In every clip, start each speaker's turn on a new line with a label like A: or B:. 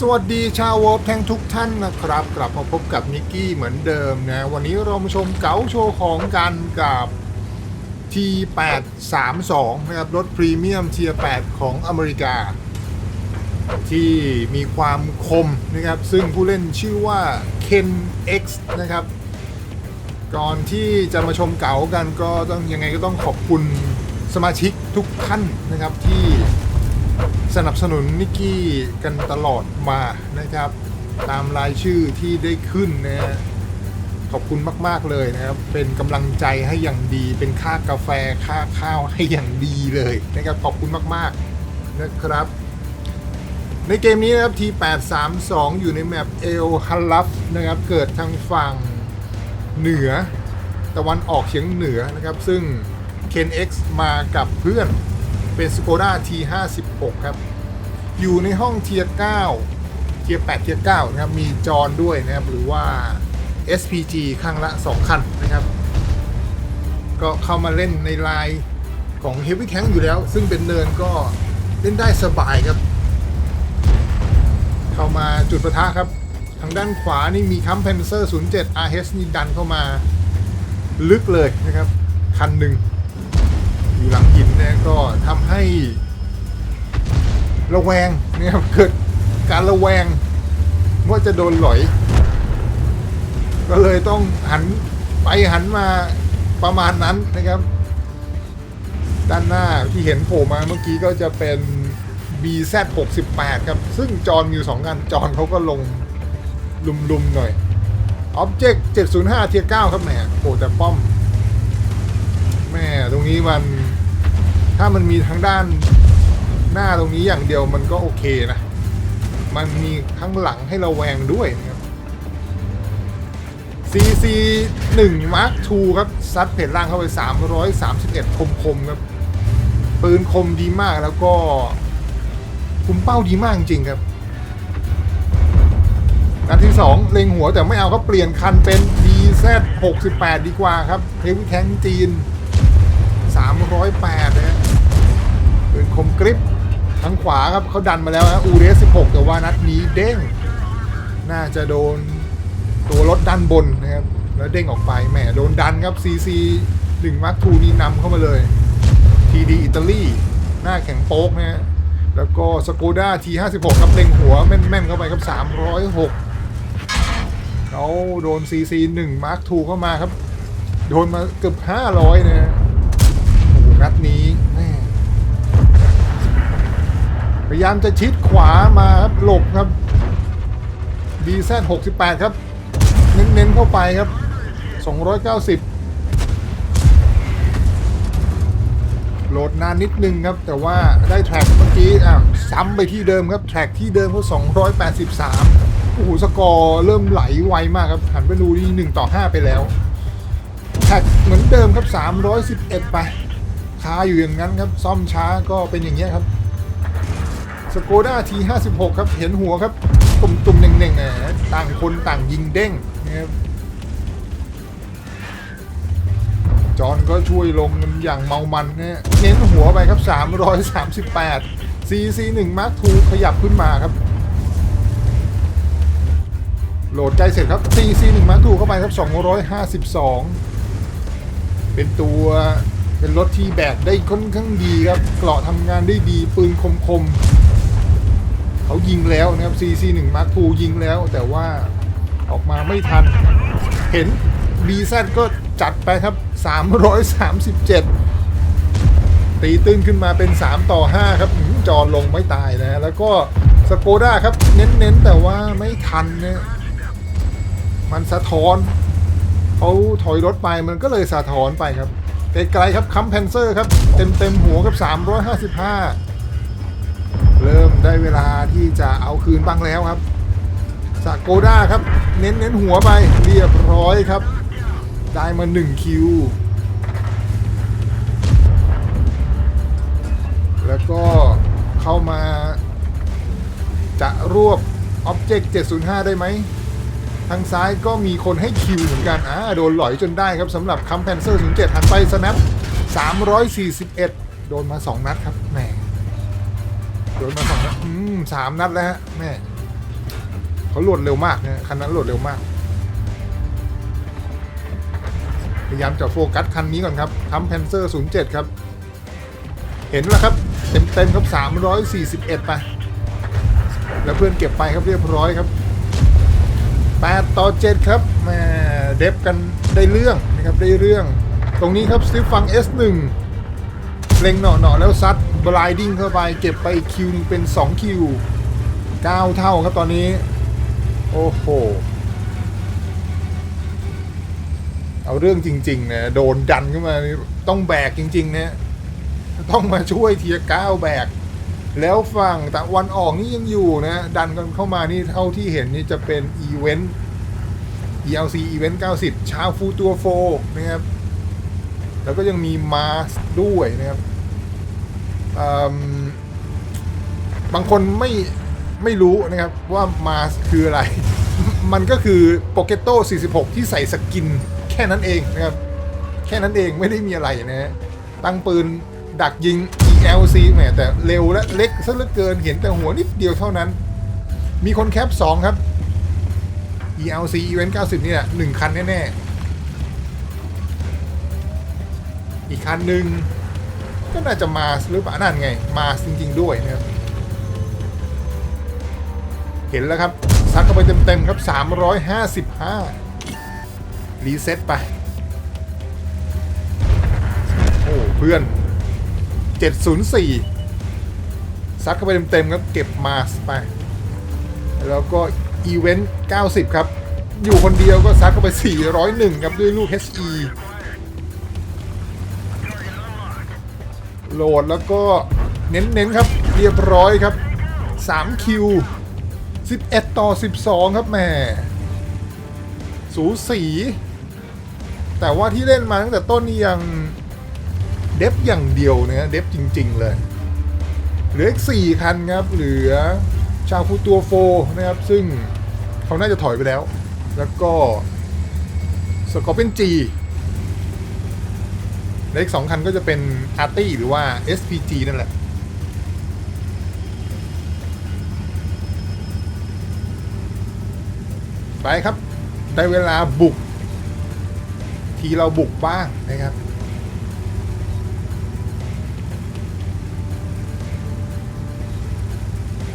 A: สวัสดีชาววอลแทงทุกท่านนะครับ กลับมาพบกับนิกกี้เหมือนเดิมนะ วันนี้เรามาชมเก๋าโชว์ของกันกับ T832 นะครับ รถพรีเมียมเทียร์8ของอเมริกา ที่มีความคมนะครับ ซึ่งผู้เล่นชื่อว่า Ken X นะครับ ก่อนที่จะมาชมเก๋ากันก็ต้องยังไงก็ต้องขอบคุณสมาชิกทุกท่านนะครับที่ สนับสนุนนิกกี้กันตลอดมานะครับ ตามรายชื่อที่ได้ขึ้นนะฮะขอบคุณมาก ๆ เลยนะครับ เป็นกำลังใจให้อย่างดี เป็นค่ากาแฟค่าข้าวให้อย่างดีเลยนะครับขอบคุณมาก ๆ นะครับ ในเกมนี้นะครับ T832 อยู่ในแมปเอลฮัลลัฟนะครับ เกิดทางฝั่งเหนือตะวันออกเฉียงเหนือนะครับ ซึ่ง Ken X มากับเพื่อน เป็น Skoda T56 ครับ อยู่ในห้องเทียร์9เทียร์8เทียร์9นะครับ มีจอนด้วยนะครับ หรือว่า SPG ข้างละ 2 คันนะครับ ก็เข้ามาเล่นในไลน์ของ Heavy Tank อยู่แล้ว ซึ่งเป็นเนินก็เล่นได้สบายครับ เข้ามาจุดประทะครับ ทางด้านขวานี่มีคัมเพนเซอร์ 07 RH นี่ดันเข้ามาลึกเลยนะครับ คันหนึ่ง อยู่หลังหินเนี่ยก็ทำให้ ระแวงนะครับเกิดการระแวงว่าจะโดนหลอย ก็เลยต้องหันไปหันมาประมาณนั้นนะครับ ด้านหน้าที่เห็นโผล่มาเมื่อกี้ก็จะเป็น BZ68 ครับ ซึ่งจอนมีอยู่สองงานจอนเขาก็ลงลุมๆหน่อย Object 705เทียร์9ครับแหมโอ้แต่ป้อม แม่ตรงนี้มัน ถ้ามันมีทั้งด้านหน้าตรงนี้อย่างเดียวมันก็โอเคนะ มันมีข้างหลังให้เราแวงด้วยนะครับ CC 1 Mark II ครับ ซัดเพจล่างเข้าไป 331 คมคมครับ ปืนคมดีมากแล้วก็ คุมเป้าดีมากจริงครับ นัดที่ 2 เล็งหัวแต่ไม่เอาครับเปลี่ยนคันเป็น DZ 68 ดีกว่าครับเฮฟวี่แทงจีน 308นะฮะปืน คมกริปทางขวาครับเขาดันมาแล้วนะอูเรส16 แต่ว่านัดนี้เด้ง น่าจะโดนตัวรถด้านบนนะครับ แล้วเด้งออกไปแหมโดนดันครับ CC 1 Mark II นี่นำเข้ามาเลย TD อิตาลีหน้าแข็งโป๊กนะฮะแล้วก็สโกด้า T56 ครับเล็งหัวแม่นๆเข้าไปครับ 306เขาโดน CC 1 Mark II เข้ามาครับ โดนมาเกือบ 500นะฮะโอ้โหนัดนี้ พยายามจะชิดขวามาครับหลบครับ DZ 68 ครับ เน้นๆเข้าไปครับ 290 โหลดนานนิดนึงครับ แต่ว่าได้แทร็กเมื่อกี้อะซ้ำไปที่เดิมครับ แทร็กที่เดิมเขา283 โอ้โห สกอร์เริ่มไหลไวมากครับหันไปดูนี่1ต่อ 5 ไปแล้ว แท็กเหมือนเดิมครับ 311 ไปคาอยู่อย่างนั้นครับ ซ่อมช้าก็เป็นอย่างเงี้ยครับ สโกด้าที56 ครับ เห็นหัวครับ ตุ่มๆเน่งๆแหมต่างคนต่างยิงเด้งนะครับจอนก็ช่วยลงกันอย่างเมามันนะเน้นหัวไปครับ 338 CC 1 Mark II ขยับขึ้นมาครับ โหลดใจเสร็จครับ CC 1 Mark II เข้าไปครับ 252 เป็นตัวเป็นรถที่แบกได้ค่อนข้างดีครับ เกราะทำงานได้ดีปืนคมๆ เขายิงแล้วนะครับ CC 1 Mark II ยิงแล้ว แต่ว่าออกมาไม่ทัน เห็น BZ ก็จัดไปครับ 337 ตีตื้นขึ้นมาเป็น 3 ต่อ 5 ครับอื้อจอลงไม่ตายนะแล้วก็สโกด้าครับเน้นๆ แต่ว่าไม่ทันนะมันสะท้อนเขาถอยรถไปมันก็เลยสะท้อนไปครับไกลๆครับคัมเพนเซอร์ครับ เต็มๆหัวครับ 355 เริ่มได้เวลาที่จะเอาคืนบ้างแล้วครับสโกด้าครับ เน้นเน้นหัวไปเรียบร้อยครับ ได้มา1คิว แล้วก็เข้ามาจะรวบ Object 705 ได้ไหม ทางซ้ายก็มีคนให้คิวเหมือนกันอ่าโดนหลอยจนได้ครับสำหรับคัมแพนเซอร์07หันไปสแนป341 โดนมา 2 นัดครับแหม โดนมา2นัดอืม3นัดแล้วฮะแม่เขาโหลดเร็วมากนะคันนั้นโหลดเร็วมาก พยายามจะโฟกัสคันนี้ก่อนครับทัมแพนเซอร์ 07 ครับ เห็นแล้วครับ เต็มเต็มครับ 341 ไป แล้วเพื่อนเก็บไปครับเรียบร้อยครับ 8 ต่อ 7 ครับแม่เดฟกันได้เรื่องนะครับได้เรื่อง ตรงนี้ครับสติฟฟัง S1 เล็งหน่อๆแล้วซัด บลายดิ้งเข้าไป เก็บไปคิวหนึงเป็น 2 คิว 9 เท่าครับตอนนี้ โอ้โห เอาเรื่องจริงๆนะโดนดันขึ้นมา ต้องแบกจริงๆนะต้องมาช่วยเทียก้าวแบก แล้วฝั่งตะวันออกนี่ยังอยู่นะ ดันกันเข้ามานี่เท่าที่เห็นนี่จะเป็นอีเวนต์ ELC อีเวนต์90 ชาวฟูตัวโฟนะครับ แล้วก็ยังมีมาสด้วยนะครับ บางคนไม่ไม่รู้นะครับว่ามาสคืออะไร มันก็คือโปเกโต้46 ที่ใส่สกินแค่นั้นเองนะครับแค่นั้นเองไม่ได้มีอะไรนะฮะตั้งปืนดักยิง ELC แหมแต่เร็วและเล็กซะเหลือเกินเห็นแต่หัวนิดเดียวเท่านั้น มีคนแคป 2 ครับ ELC Event 90 นี่แหละหนึ่งคันแน่ ๆ อีกคันหนึ่ง ก็น่าจะมาหรือเปล่านั่นไง มาจริง ๆ ด้วยนะครับ เห็นแล้วครับ ซัดเข้าไปเต็ม ๆ ครับ 355 รีเซ็ตไป โอ้เพื่อน 704 ซัดเข้าไปเต็ม ๆ ครับ เก็บมาสไป แล้วก็อีเวนต์ 90 ครับ อยู่คนเดียวก็ซัดเข้าไป 401 ครับ ด้วยลูก HE โหลดแล้วก็เน้นๆครับ เรียบร้อยครับ3คิว11 ต่อ 12 ครับแม่สูสี แต่ว่าที่เล่นมาตั้งแต่ต้นนี่ยังเดฟอย่างเดียวนะเดฟจริง ๆ เลย เหลืออีก4คันครับ เหลือชาวฟูตัวโฟนะครับ ซึ่งเขาน่าจะถอยไปแล้ว แล้วก็สกอร์เปนจี และอีก2คันก็จะเป็นอาร์ตี้หรือว่า SPG นั่นแหละ ไปครับ ได้เวลาบุก ทีเราบุกบ้างนะครับ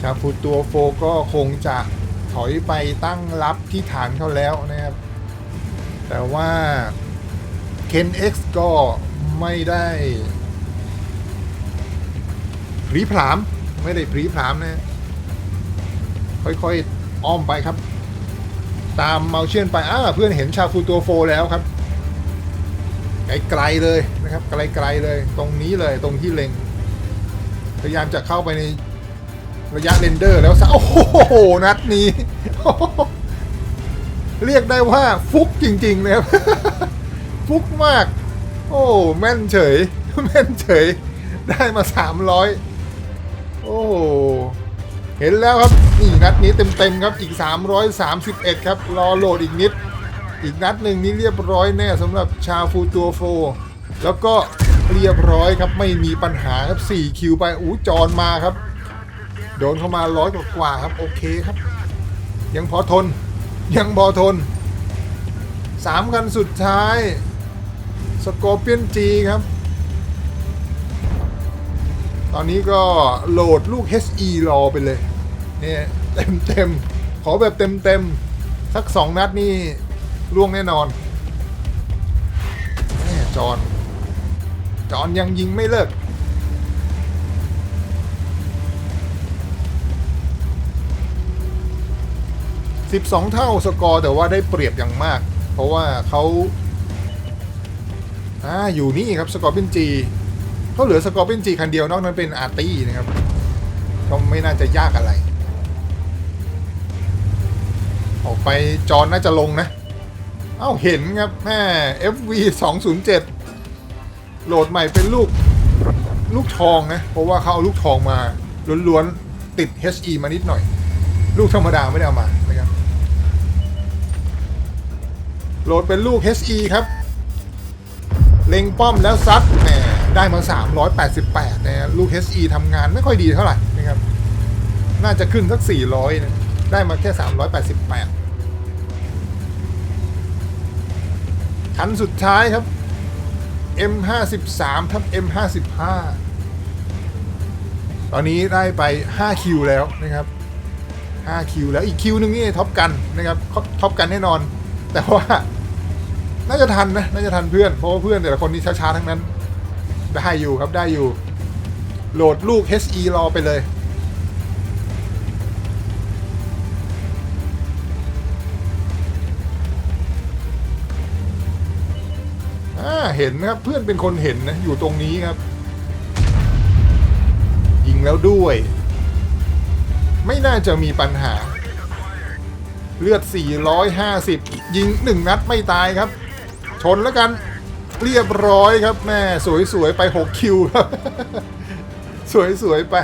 A: ชาฟูตัวโฟก็คงจะถอยไปตั้งรับที่ฐานเขาแล้วนะครับ แต่ว่าเคน X ก็ ไม่ได้พรีพรามไม่ได้พรีพรามนะ ค่อยๆ อ้อมไปครับ ตามเมาเชียนไปอ่าเพื่อนเห็นชาฟูตัวโฟแล้วครับ ไกลๆเลยนะครับไกลๆเลย ตรงนี้เลยตรงที่เล็ง พยายามจะเข้าไปในระยะเรนเดอร์แล้วซะโอ้โห นัดนี้ เรียกได้ว่าฟุกจริง ๆ นะครับ ฟุกมาก โอ้แม่นเฉย แม่นเฉย ได้มา 300 โอ้เห็นแล้วครับนี่นัดนี้เต็มๆครับอีก 331 ครับ รอโหลดอีกนิด อีกนัดหนึ่งนี้เรียบร้อยแน่สำหรับชาฟูตัวโฟ แล้วก็เรียบร้อยครับไม่มีปัญหาครับ 4 คิวไปอู้จอนมาครับ โดนเข้ามาร้อยกว่าครับ โอเคครับ ยังพอทนยังพอทน3คันสุดท้าย สกอร์เปียนจีครับ ตอนนี้ก็โหลดลูก HE รอไปเลยเนี่ยเต็มเต็มขอแบบเต็มเต็มสักสองนัดนี่ล่วงแน่นอนแม่จอนจอนยังยิงไม่เลิก12 เท่าสกอร์แต่ว่าได้เปรียบอย่างมาก เพราะว่าเขา อ่าอยู่นี่ครับสกอร์เปนจีเขาเหลือสกอร์เปนจีคันเดียวนอกนั้นเป็นอาร์ตี้นะครับก็ไม่น่าจะยากอะไร ออกไปจอนน่าจะลงนะ เอ้าเห็นครับแม่ FV 207โหลดใหม่เป็นลูกลูกทองนะ เพราะว่าเขาเอาลูกทองมาล้วนๆ ติด HE มานิดหน่อย ลูกธรรมดาไม่ได้เอามานะครับโหลดเป็นลูก HE ครับ เล็งป้อมแล้วซัดแหมได้มา 388นะลูก HE ทำงานไม่ค่อยดีเท่าไหร่นะครับ น่าจะขึ้นสัก 400นะได้มาแค่ 388คันสุดท้ายครับ M53 ทับ M55 ตอนนี้ได้ไป 5 คิวแล้วนะครับ 5 คิวแล้วอีกคิวหนึงนี่ท็อปกันนะครับท็อปกันแน่นอน แต่ว่า น่าจะทันนะน่าจะทันเพื่อนเพราะว่าเพื่อนแต่ละคนนี่ช้าๆทั้งนั้น ได้อยู่ครับได้อยู่ โหลดลูก HE รอไปเลยอ่าเห็นนะครับเพื่อนเป็นคนเห็นนะอยู่ตรงนี้ครับ ยิงแล้วด้วย ไม่น่าจะมีปัญหา เลือด 450 ยิง 1 นัดไม่ตายครับ ชนแล้วกันเรียบร้อยครับแม่สวยๆ ไป 6 คิวครับ สวยๆ ไป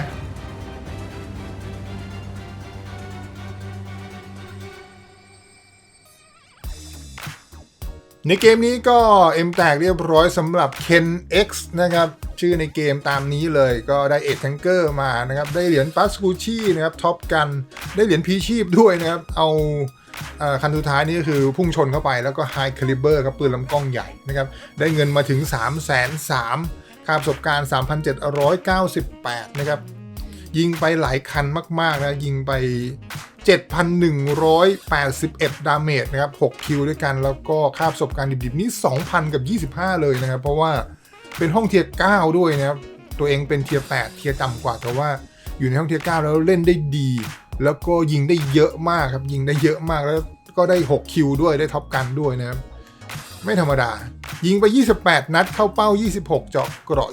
A: ในเกมนี้ก็เอ็มแตกเรียบร้อยสำหรับ Ken X นะครับ ชื่อในเกมตามนี้เลยก็ได้เอ็ดแทงเกอร์มานะครับ ได้เหรียญปัสกูชี่นะครับท็อปกันได้เหรียญพีชีพด้วยนะครับ เอา คันสุดท้ายนี่ก็คือพุ่งชนเข้าไปแล้วก็ไฮคลิเบอร์ครับปืนลำกล้องใหญ่นะครับ ได้เงินมาถึง 3 3 0 0 0ค่าประสบการณ์ 3,798 นะครับ ยิงไปหลายคันมาก ๆ นะ ยิงไป 7,181 ดาเมจนะครับ 6 คิวด้วยกันแล้วก็ค่าประสบการณ์ดิบๆ นี้ 2,000 กับ 25 เลยนะครับ เพราะว่าเป็นห้องเทียร์9ด้วยนะครับ ตัวเองเป็นเทียร์8เทียร์ต่ำกว่าแต่ว่าอยู่ในห้องเทียร์9แล้วเล่นได้ดี แล้วก็ยิงได้เยอะมากครับ ยิงได้เยอะมากแล้วก็ได้ 6 คิวด้วยได้ท็อปกันด้วยนะครับ ไม่ธรรมดา ยิงไป 28 นัดเข้าเป้า 26 เจาะเกราะ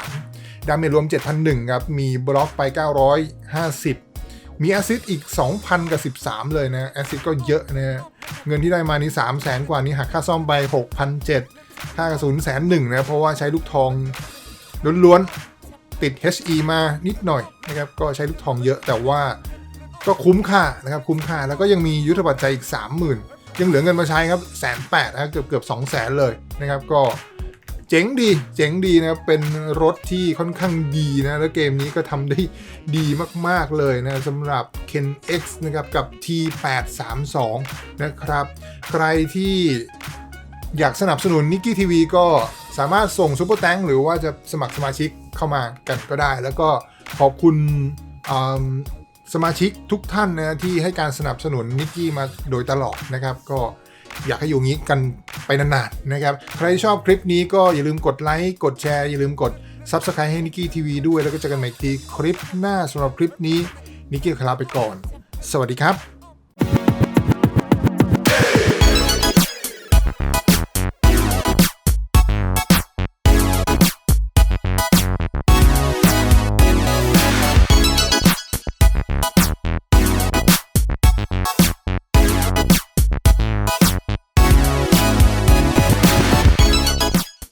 A: 23 ดาเมจรวม 7,001 ครับ มีบล็อกไป 950 มีแอซิดอีก 2,000 กับ 13 เลยนะแอซิดก็เยอะนะฮะเงินที่ได้มานี่ 3 0 0แสนกว่านี้หักค่าซ่อมไป 6,007ค่ากระสุนแสนหนึ่งนะเพราะว่าใช้ลูกทองล้วนๆติด HE มานิดหน่อยนะครับก็ใช้ลูกทองเยอะแต่ว่า ก็คุ้มค่านะครับคุ้มค่าแล้วก็ยังมียุทธปัจจัยอีก 30,000 ยังเหลือเงินมาใช้ครับแสนแปดนะครับเกือบเกือบสองแสนเลยนะครับก็เจ๋งดี เจ๋งดีนะครับ เป็นรถที่ค่อนข้างดีนะ แล้วเกมนี้ก็ทำได้ดีมาก ๆ เลยนะสำหรับ Ken X นะครับ กับ T832 นะครับ ใครที่อยากสนับสนุนนิกกี้ทีวีก็สามารถส่งซุปเปอร์แตงหรือว่าจะสมัครสมาชิกเข้ามากันก็ได้ แล้วก็ขอบคุณอืม สมาชิกทุกท่านนะที่ให้การสนับสนุนนิกกี้มาโดยตลอดนะครับ ก็อยากให้อยู่งี้กันไปนานๆนะครับ ใครชอบคลิปนี้ก็อย่าลืมกดไลค์กดแชร์อย่าลืมกด Subscribe ให้นิกกี้ทีวีด้วยแล้วก็เจอกันใหม่ทีคลิปหน้าสำหรับคลิปนี้นิกกี้ขอลาไปก่อน สวัสดีครับ